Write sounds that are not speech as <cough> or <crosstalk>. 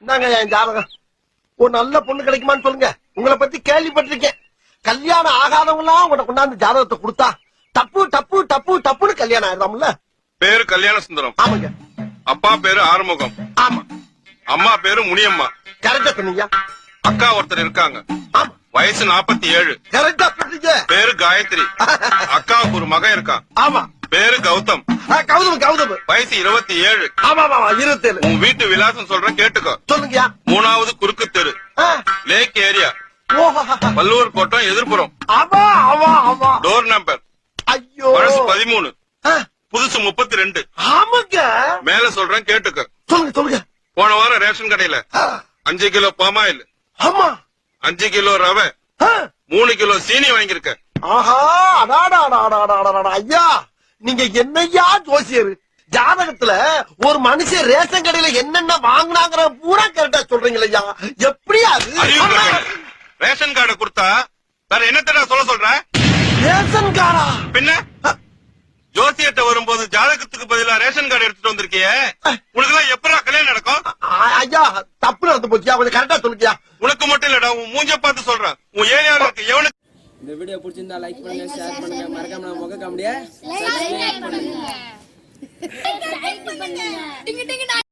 இந்தாங்க என் ஜாதகம். ஒரு நல்ல பொண்ணு கிடைக்குமான்னு சொல்லுங்க. உங்களை பத்தி கேள்விப்பட்டிருக்கேன். கல்யாணம் ஆகாதவங்களாம் உங்களை கொண்டாந்து ஜாதகத்தை கொடுத்தா டப்பு டப்பு டப்பு டப்புன்னு கல்யாணம் ஆயிடுறாம்ல பேரு கல்யாண சுந்தரம். ஆமாங்க. அப்பா பேரு ஆறுமுகம். ஆமா. அம்மா பேரு முனியம்மா. கரெக்டா சொன்னீங்க. அக்கா ஒருத்தர் இருக்காங்க. ஆமா. வயசு நாற்பத்தி ஏழு. கரெக்டா பேரு காயத்ரி. <laughs> அக்காவுக்கு ஒரு மகன் இருக்கான். ஆமா. பேரு கௌதம். கௌதம் கௌதம். வயசு இருபத்தி ஏழு ஆமா ஆமா ஆமா இருபத்தேழு. உன் வீட்டு விலாசம் சொல்றேன் கேட்டுக்கோ. சொல்லுங்கயா மூணாவது குறுக்கு தெரு. லேக் ஏரியா வள்ளுவர் கோட்டம் எதிர்ப்புறம். ஆமா ஆமா ஆமா. டோர் நம்பர் ஐயோ. பழசு பதிமூணு. புதுசு முப்பத்தி ரெண்டு ஆமாங்க. மேல சொல்றேன் கேட்டுக்க. சொல்லுங்க சொல்லுங்க. போன வாரம் ரேஷன் கடையில அஞ்சு கிலோ பாமாயில் ஆமா. அஞ்சு கிலோ ரவை மூணு கிலோ சீனி வாங்கியிருக்க ஆஹா அடாடா அடாடா, அடாடா ஐயா. நீங்க என்னய்யா ஜோசியர்? ஜாதகத்துல ஒரு மனுஷன் ரேஷன் கடையில என்னென்ன வாங்குனாங்கிற பூரா கரெக்டா சொல்றீங்களா ஐயா எப்படியா. ரேஷன் கார்டை கொடுத்தா வேற என்னத்தடா சொல்ல சொல்ற? ரேஷன் காரா பின்ன? ஜோசியத்தை வரும்போது ஜாதகத்துக்கு பதிலா ரேஷன் கார்டு எடுத்துட்டு வந்திருக்கியே. உனக்கு எல்லாம் எப்படா கல்யாணம் நடக்கும்? ஐயா தப்பு நடந்து போச்சியா கொஞ்சம் கரெக்டா சொல்லுங்கயா உனக்கு மட்டும் இல்லடா உன் மூஞ்ச பார்த்து சொல்றேன். உன் இருக்க எவனுக்கு இந்த வீடியோ பிடிச்சிருந்தா லைக் பண்ணுங்க ஷேர் பண்ணுங்க. மறக்காம நம்ம முக காமெடியா லைக் பண்ணுங்க.